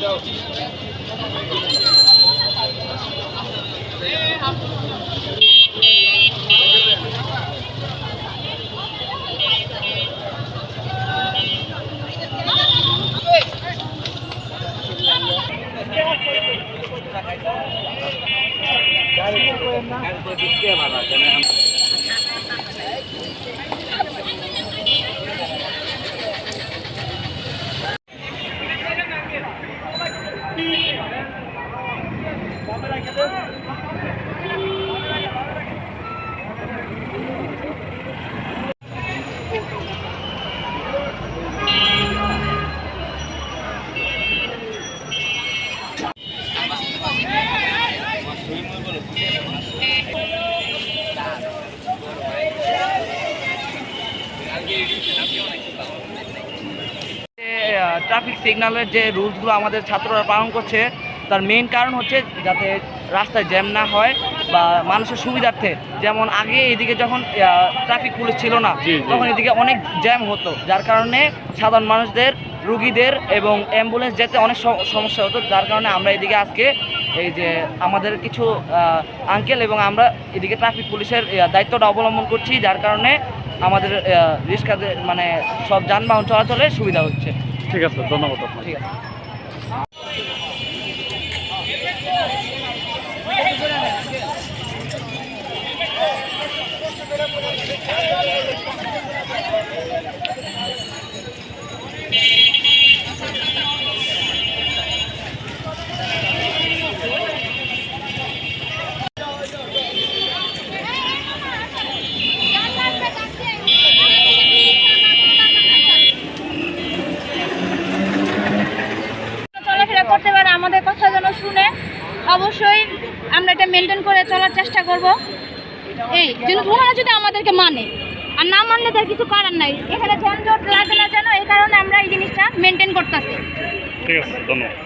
जाओ Kalau begitu mana? Jangan. Traffic সিগন্যালের যে রুলসগুলো আমাদের ছাত্ররা পালন করছে তার মেইন কারণ হচ্ছে যাতে রাস্তায় জ্যাম না হয় বা মানুষের সুবিধার্থে। যেমন আগে এদিকে যখন ট্রাফিক পুলিশ ছিল না। তখন এদিকে অনেক জ্যাম হতো যার কারণে সাধারণ মানুষদের রুগীদের এবং অ্যাম্বুলেন্স যেতে অনেক সমস্যা হতো। যার কারণে আমরা এদিকে আজকে এই যে আমাদের কিছু আঙ্কেল এবং আমরা এদিকে ট্রাফিক পুলিশের দায়িত্বটা অবলম্বন করছি যার কারণে আমাদের রিক্সাদের মানে সব যানবাহন চলাচলে সুবিধা হচ্ছে। ঠিক আছে ধন্যবাদ ঠিক আছে। আমাদের কথা যেন শুনে অবশ্যই আমরা এটা মেনটেন করে চলার চেষ্টা করব। এই যেন ওনারা যদি আমাদেরকে মানে আর না মানলে তার কিছু করার নাই। এখানে যানজট লাগে না যেন এই কারণে আমরা এই জিনিসটা মেনটেন করতেছি। ঠিক আছে ধন্যবাদ।